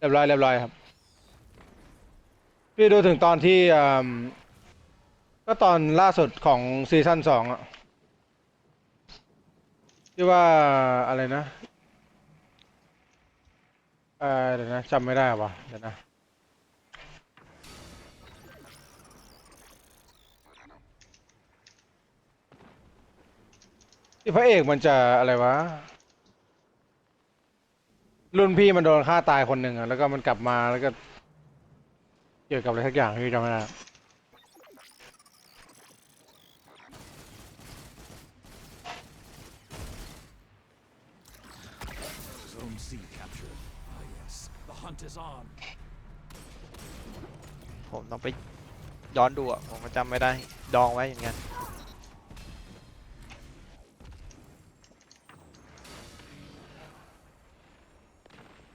เรียบร้อยเรียบร้อยครับ พี่ดูถึงตอนที่อืมก็ตอนล่าสุดของซีซั่นสองอะที่ว่าอะไรนะเออเดี๋ยวนะจำไม่ได้ว่ะเดี๋ยวนะที่พระเอกมันจะอะไรวะ รุ่นพี่มันโดนฆ่าตายคนหนึ่งอะแล้วก็มันกลับมาแล้วก็เกี่ยวกับอะไรสักอย่างที่จำไม่ได้ผมต้องไปย้อนดูอะ ผมก็จำไม่ได้ ดองไว้อย่างเงี้ย